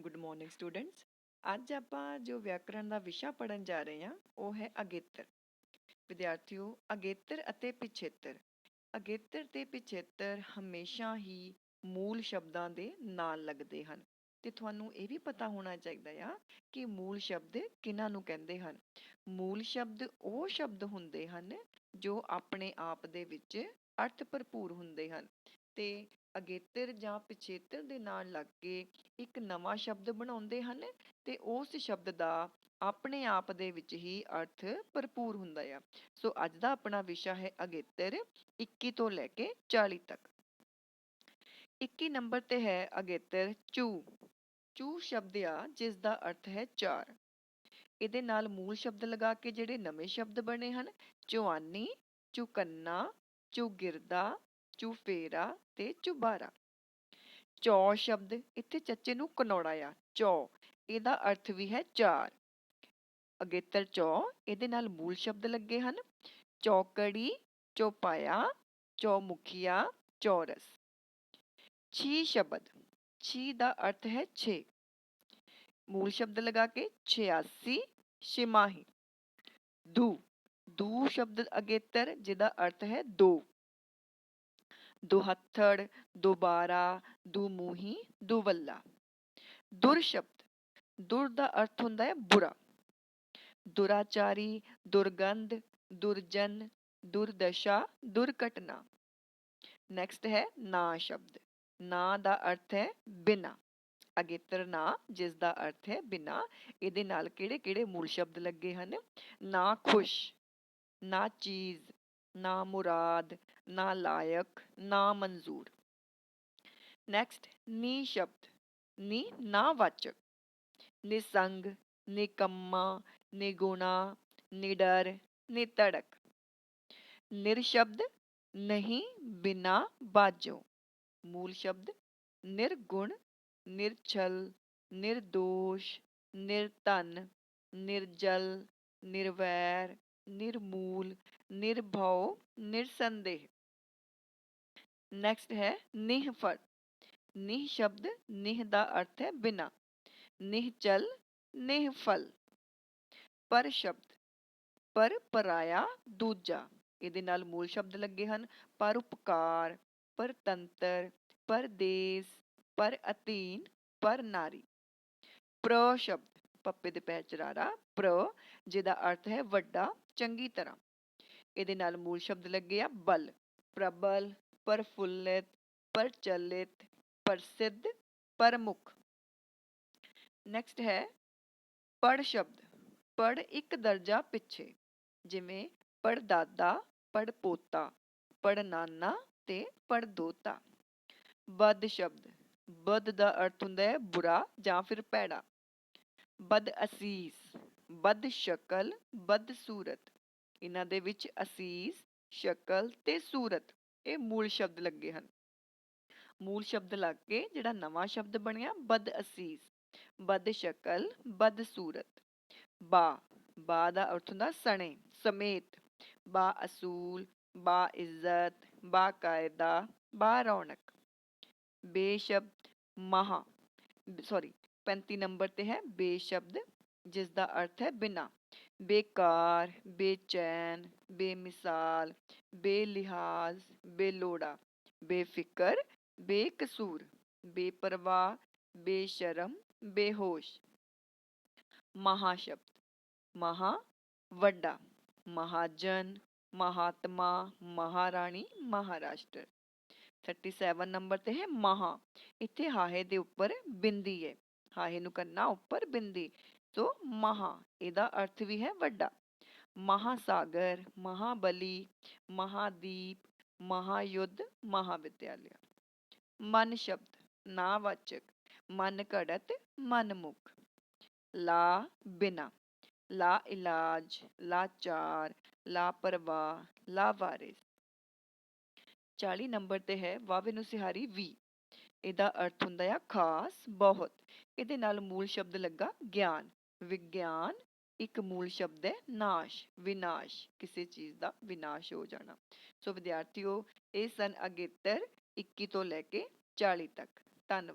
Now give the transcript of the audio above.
Good morning students ਅੱਜ ਆਪਾਂ ਜੋ ਵਿਆਕਰਣ ਦਾ ਵਿਸ਼ਾ ਪੜਨ ਜਾ ਰਹੇ ਹਾਂ, ਉਹ ਹੈ ਅਗੇਤਰ। ਵਿਦਿਆਰਥੀਓ, ਅਗੇਤਰ ਅਤੇ ਪਿਛੇਤਰ। ਅਗੇਤਰ ਤੇ ਪਿਛੇਤਰ ਹਮੇਸ਼ਾ ਹੀ ਮੂਲ ਸ਼ਬਦਾਂ ਦੇ ਨਾਲ ਲੱਗਦੇ ਹਨ। ਤੇ ਤੁਹਾਨੂੰ ਇਹ ਵੀ ਪਤਾ ਹੋਣਾ ਚਾਹੀਦਾ ਆ ਕਿ ਮੂਲ ਸ਼ਬਦ ਕਿਹਨਾਂ ਨੂੰ ਕਹਿੰਦੇ ਹਨ? ਮੂਲ ਸ਼ਬਦ ਉਹ ਸ਼ਬਦ ਹੁੰਦੇ ਹਨ ਜੋ ਆਪਣੇ ਆਪ ਦੇ ਵਿੱਚ ਅਰਥ ਭਰਪੂਰ ਹੁੰਦੇ ਹਨ। ਤੇ ਅਗੇਤਰ ਜਾਂ ਪਿਛੇਤਰ ਦੇ ਨਾਲ ਲੱਗ ਕੇ ਇੱਕ ਨਵਾਂ ਸ਼ਬਦ ਬਣਾਉਂਦੇ ਹਨ ਤੇ ਉਸ ਸ਼ਬਦ ਦਾ ਆਪਣੇ ਆਪ ਦੇ ਵਿੱਚ ਹੀ ਅਰਥ ਭਰਪੂਰ ਹੁੰਦਾ ਆ। ਸੋ ਅੱਜ ਦਾ ਆਪਣਾ ਵਿਸ਼ਾ ਹੈ ਅਗੇਤਰ 21 ਤੋਂ ਲੈ ਕੇ 40 ਤੱਕ। 21 ਨੰਬਰ ਤੇ ਹੈ ਅਗੇਤਰ ਚੂ। ਚੂ ਸ਼ਬਦ ਆ, ਜਿਸ ਦਾ ਅਰਥ ਹੈ ਚਾਰ। ਇਹਦੇ ਨਾਲ ਮੂਲ ਸ਼ਬਦ ਲਗਾ ਕੇ ਜਿਹੜੇ ਨਵੇਂ ਸ਼ਬਦ ਬਣੇ ਹਨ, ਚੁਆਨੀ, ਚੁਕੰਨਾ, ਚੁਗਿਰਦਾ ਚੁਫੇਰਾ ਤੇ ਚੁਬਾਰਾ। ਚੌ ਸ਼ਬਦ ਇੱਥੇ ਚੱਚੇ ਨੂੰ ਕਨੌੜਾ ਆ। ਚੌ, ਇਹਦਾ ਅਰਥ ਵੀ ਹੈ ਚਾਰ। ਅਗੇਤਰ ਚੌ ਇਹਦੇ ਨਾਲ ਮੂਲ ਸ਼ਬਦ ਲੱਗੇ ਹਨ। ਚੌਕੜੀ, ਚੌਪਾਇਆ, ਚੌਮੁਖੀਆ, ਚੌਰਸ। ਛੀ ਸ਼ਬਦ, ਛੀ ਦਾ ਅਰਥ ਹੈ 6 ਮੂਲ ਸ਼ਬਦ ਲਗਾ ਕੇ 86 ਛਿਮਾਹੀ। ਦੂ ਦੂ ਸ਼ਬਦ ਅਗੇਤਰ ਜਿਹਦਾ ਅਰਥ ਹੈ ਦੋ। ਦੁਹੱਥੜ ਦੁਬਾਰਾ ਦੁਮੂਹੀ ਦੁਵੱਲਾ ਦੁਰ ਸ਼ਬਦ ਦੁਰ ਦਾ ਅਰਥ ਹੁੰਦਾ ਹੈ ਬੁਰਾ ਦੁਰਾਚਾਰੀ ਦੁਰਗੰਧ ਦੁਰਜਨ ਦੁਰਦਸ਼ਾ ਦੁਰਘਟਨਾ ਨੈਕਸਟ ਹੈ ਨਾ ਸ਼ਬਦ ਨਾ ਦਾ ਅਰਥ ਹੈ ਬਿਨਾ ਅਗੇਤਰ ਨਾ ਜਿਸ ਦਾ ਅਰਥ ਹੈ ਬਿਨਾ ਇਹਦੇ ਨਾਲ ਕਿਹੜੇ ਕਿਹੜੇ ਮੂਲ ਸ਼ਬਦ ਲੱਗੇ ਹਨ ਨਾ ਖੁਸ਼ ਨਾ ਚੀਜ਼ ਨਾ ਮੁਰਾਦ ਨਾ ਲਾਇਕ ਨਾ ਮਨਜ਼ੂਰ ਨੈਕਸਟ ਨੀ ਸ਼ਬਦ ਨੀ ਨਾ ਵਾਚਕ ਨਿਸੰਗ ਨਿਕੰਮਾ ਨਿਗੁਣਾ ਨਿਡਰ ਨਿਤੜਕ ਨਿਰ ਸ਼ਬਦ ਨਹੀਂ ਬਿਨਾ ਬਾਜੋ ਮੂਲ ਸ਼ਬਦ ਨਿਰਗੁਣ ਨਿਰਛਲ ਨਿਰਦੋਸ਼ ਨਿਰਧਨ ਨਿਰਜਲ ਨਿਰਵੈਰ ਨਿਰਮੂਲ, ਨਿਰਭਉ, ਨਿਰਸੰਦੇਹ। ਨੈਕਸਟ ਹੈ ਨਿਹਫਲ ਨਿਹ ਸ਼ਬਦ, ਨਿਹ ਦਾ ਅਰਥ ਹੈ ਬਿਨਾ। ਨਿਹਚਲ ਨਿਹਫਲ ਪਰ ਸ਼ਬਦ, ਪਰ ਪਰਾਇਆ ਦੂਜਾ। ਇਹਦੇ ਨਾਲ ਮੂਲ ਸ਼ਬਦ ਲੱਗੇ ਹਨ। ਪਰ ਉਪਕਾਰ ਪਰਤੰਤਰ ਪਰਦੇਸ ਪਰ ਅਤੀਨ, ਪਰ ਨਾਰੀ। ਪ੍ਰ ਸ਼ਬਦ, ਪੱਪੇ ਦੇ ਪੈਰ ਚਰਾਰਾ, ਪ੍ਰ, ਜਿਹਦਾ ਅਰਥ ਹੈ ਵੱਡਾ ਚੰਗੀ ਤਰ੍ਹਾਂ। ਇਹਦੇ ਨਾਲ ਮੂਲ ਸ਼ਬਦ ਲੱਗੇ ਆ, ਬਲ। ਪ੍ਰਬਲ, ਪ੍ਰਫੁੱਲਿਤ, ਪ੍ਰਚਲਿਤ, ਪ੍ਰਸਿੱਧ, ਪ੍ਰਮੁੱਖ। ਨੈਕਸਟ ਹੈ, ਪੜ ਸ਼ਬਦ। ਪੜ ਇੱਕ ਦਰਜਾ ਪਿੱਛੇ। ਜਿਵੇਂ ਪੜਦਾ ਪੜ ਪੋਤਾ, ਪੜ ਨਾਨਾ ਤੇ ਪੜ ਦੋਤਾ। ਬਦ ਸ਼ਬਦ। ਬਦ ਦਾ ਅਰਥ ਹੁੰਦਾ ਹੈ ਬੁਰਾ ਜਾਂ ਫਿਰ ਭੈੜਾ। ਬਦ ਅਸੀਸ। ਬਦ ਸ਼ਕਲ ਬਦ ਸੂਰਤ। ਇਹਨਾਂ ਦੇ ਵਿੱਚ ਅਸੀਸ, ਸ਼ਕਲ ਤੇ ਸੂਰਤ, ਇਹ ਮੂਲ ਸ਼ਬਦ ਲੱਗੇ ਹਨ। ਮੂਲ ਸ਼ਬਦ ਲੱਗ ਕੇ ਜਿਹੜਾ ਨਵਾਂ ਸ਼ਬਦ ਬਣਿਆ ਬਦ ਅਸੀਸ ਬਦ ਸ਼ਕਲ ਬਦ ਸੂਰਤ। ਬਾ ਬਾ ਦਾ ਅਰਥ ਹੁੰਦਾ ਸਣੇ, ਸਮੇਤ। ਬਾ ਅਸੂਲ, ਬਾ ਇੱਜ਼ਤ, ਬਾ ਕਾਇਦਾ, ਬਾ ਰੌਣਕ। ਬੇਸ਼ਬਦ, ਮਹਾ ਸੌਰੀ 35 ਨੰਬਰ ਤੇ ਹੈ ਬੇਸ਼ਬਦ ਜਿਸ ਦਾ ਅਰਥ ਹੈ ਬਿਨਾ। ਬੇਕਾਰ, ਬੇਚੈਨ, ਬੇਮਿਸਾਲ, ਬੇਲਿਹਾਜ਼, ਬੇਲੋੜਾ, ਬੇਫਿਕਰ, ਬੇਕਸੂਰ, ਬੇਪਰਵਾਹ, ਬੇਸ਼ਰਮ, ਬੇਹੋਸ਼। ਮਹਾ ਸ਼ਬਦ ਮਹਾ, ਵੱਡਾ। ਮਹਾਜਨ, ਮਹਾਤਮਾ, ਮਹਾਰਾਣੀ, ਮਹਾਰਾਸ਼ਟਰ। 37 ਨੰਬਰ ਤੇ ਹੈ ਮਹਾ। ਇੱਥੇ ਹਾਹੇ ਦੇ ਉੱਪਰ ਬਿੰਦੀ ਹੈ। ਹਾਹੇ ਨੂੰ ਕਰਨਾ ਉੱਪਰ ਬਿੰਦੀ। ਸੋ ਮਹਾ, ਇਹਦਾ ਅਰਥ ਵੀ ਹੈ ਵੱਡਾ। ਮਹਾਸਾਗਰ, ਮਹਾਬਲੀ, ਮਹਾਦੀਪ, ਮਹਾਯੁੱਧ, ਮਹਾਵਿਦਿਆਲਿਆ। ਮਨ ਸ਼ਬਦ ਨਾਵਾਚਕ ਮਨ ਘੜਤ, ਮਨ ਮੁਖ। ਲਾ ਬਿਨਾ, ਲਾ ਇਲਾਜ ਲਾਚਾਰ ਲਾਪਰਵਾਹ ਲਾਵਾਰਿਸ 40 ਨੰਬਰ ਤੇ ਹੈ ਵਾਵੇ ਨੂੰ ਸਿਹਾਰੀ ਵੀ। ਇਹਦਾ ਅਰਥ ਹੁੰਦਾ ਆ ਖਾਸ, ਬਹੁਤ। ਇਹਦੇ ਨਾਲ ਮੂਲ ਸ਼ਬਦ ਲੱਗਾ ਗਿਆਨ। ਵਿਗਿਆਨ ਇੱਕ ਮੂਲ ਸ਼ਬਦ ਹੈ ਨਾਸ਼, ਵਿਨਾਸ਼, ਕਿਸੇ ਚੀਜ਼ ਦਾ ਵਿਨਾਸ਼ ਹੋ ਜਾਣਾ। ਸੋ ਵਿਦਿਆਰਥੀਓ, ਇਹ ਸਨ ਅਗੇਤਰ 21 ਤੋਂ ਲੈ ਕੇ 40 ਤੱਕ। ਧੰਨਵਾਦ।